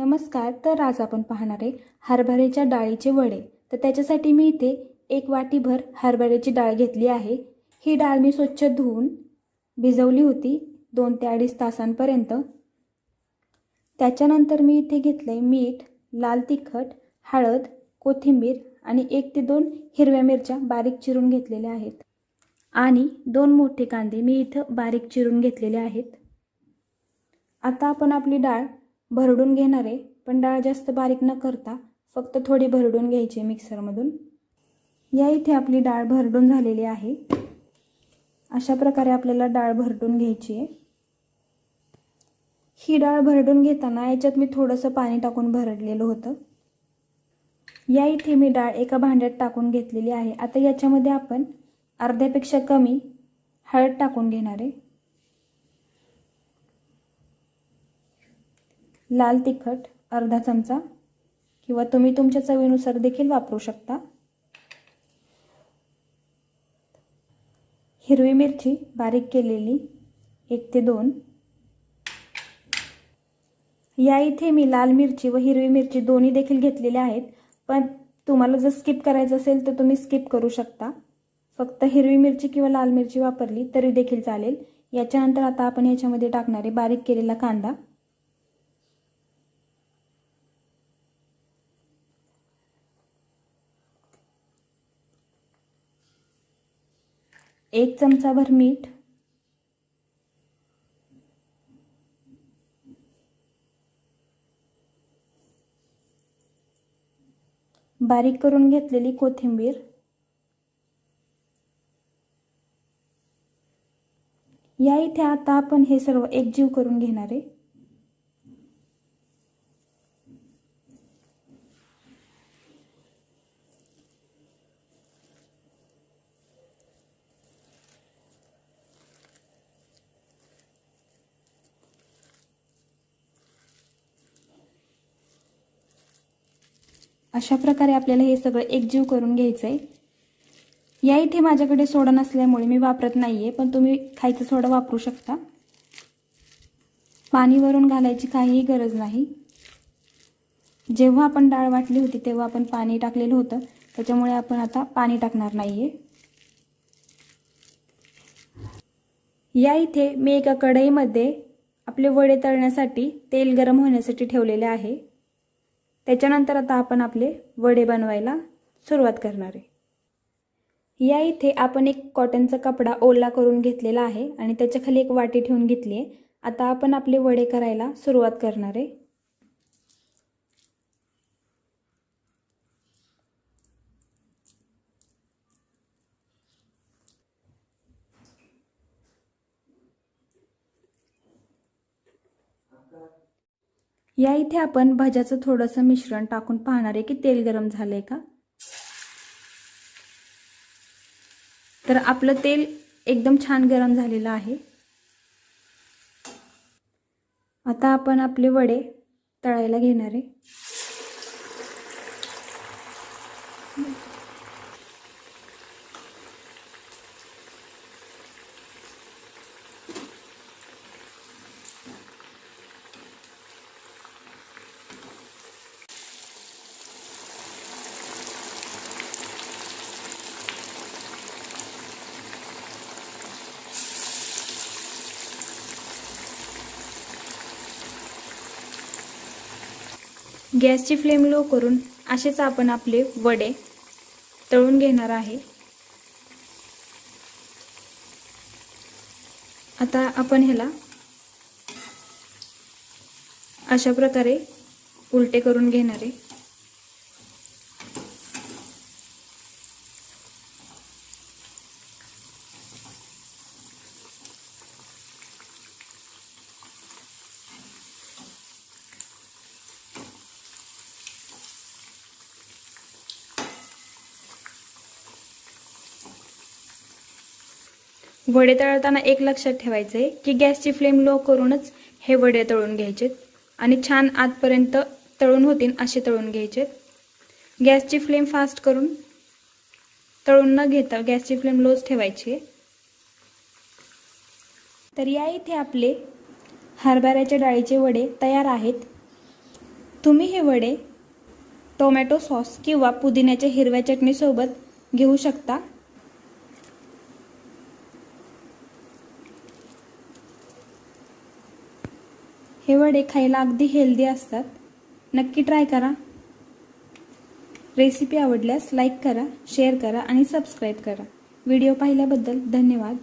नमस्कार तर आज आपण पाहणार आहे हरभऱ्याच्या डाळीचे वडे. तर त्याच्यासाठी मी इथे एक वाटीभर हरभऱ्याची डाळ घेतली आहे. ही डाळ मी स्वच्छ धुवून भिजवली होती दोन ते अडीच तासांपर्यंत. त्याच्यानंतर मी इथे घेतलं आहे मीठ लाल तिखट हळद कोथिंबीर आणि एक ते दोन हिरव्या मिरच्या बारीक चिरून घेतलेल्या आहेत. आणि दोन मोठे कांदे मी इथं बारीक चिरून घेतलेले आहेत. आता आपण आपली डाळ भरडून घेणार आहे पण डाळ जास्त बारीक न करता फक्त थोडी भरडून घ्यायची मिक्सरमधून. या इथे आपली डाळ भरडून झालेली आहे. अशा प्रकारे आपल्याला डाळ भरडून घ्यायची आहे. ही डाळ भरडून घेताना याच्यात मी थोडंसं पाणी टाकून भरडलेलं होतं. या इथे मी डाळ एका भांड्यात टाकून घेतलेली आहे. आता याच्यामध्ये आपण अर्ध्यापेक्षा कमी हळद टाकून घेणार आहे. लाल तिखट अर्धा चमचा किंवा तुम्ही तुमच्या चवीनुसार देखील वापरू शकता. हिरवी मिरची बारीक केलेली एक ते दोन. या इथे मी लाल मिरची व हिरवी मिरची दोन्ही देखील घेतलेल्या आहेत पण तुम्हाला जर स्किप करायचं असेल तर तुम्ही स्किप करू शकता. फक्त हिरवी मिरची किंवा लाल मिरची वापरली तरी देखील चालेल. याच्यानंतर आता आपण याच्यामध्ये टाकणारे बारीक केलेला कांदा. एक चमचाभर मीठ. बारीक करून घेतलेली कोथिंबीर. या इथे आता आपण हे सर्व एकजीव करून घेणार आहे. अशा प्रकारे आपल्याला हे सगळं एकजीव करून घ्यायचं आहे या इथे माझ्याकडे सोडा नसल्यामुळे मी वापरत नाही आहे पण तुम्ही खायचं सोडा वापरू शकता. पाणी वरून घालायची काहीही गरज नाही. जेव्हा आपण डाळ वाटली होती तेव्हा आपण पाणी टाकलेलं होतं. त्याच्यामुळे आपण आता पाणी टाकणार नाही आहे या इथे मी एका कढईमध्ये आपले वडे तळण्यासाठी तेल गरम होण्यासाठी ठेवलेले आहे. त्याच्यानंतर आता आपण आपले वडे बनवायला सुरुवात करणार आहे. या इथे आपण एक कॉटनचा कपडा ओला करून घेतलेला आहे आणि त्याच्याखाली एक वाटी ठेवून घेतली आहे. आता आपण आपले वडे करायला सुरुवात करणार आहे. या इथे आपण भाज्याचं थोडंसं मिश्रण टाकून पाहणार आहे की तेल गरम झालंय का? तर आपलं तेल एकदम छान गरम झालेलं आहे. आता आपण आपले वडे तळायला घेणार आहे. गॅसची फ्लेम लो करून असेच आपण आपले वडे तळून घेणार आहे. आता आपण ह्याला अशा प्रकारे उलटे करून घेणार आहे. वडे तळताना एक लक्षात ठेवायचं आहे की गॅसची फ्लेम लो करूनच हे वडे तळून घ्यायचेत आणि छान आतपर्यंत तळून होतील असे तळून घ्यायचेत. गॅसची फ्लेम फास्ट करून तळून न घेता गॅसची फ्लेम लोच ठेवायची. तर या इथे आपले हरभऱ्याच्या डाळीचे वडे तयार आहेत. तुम्ही हे वडे टोमॅटो सॉस किंवा पुदिन्याच्या हिरव्या चटणीसोबत घेऊ शकता. हे वडे खायला अगदी हेल्दी असतात. नक्की ट्राय करा. रेसिपी आवडल्यास लाईक करा शेअर करा आणि सबस्क्राईब करा. व्हिडिओ पाहिल्याबद्दल धन्यवाद.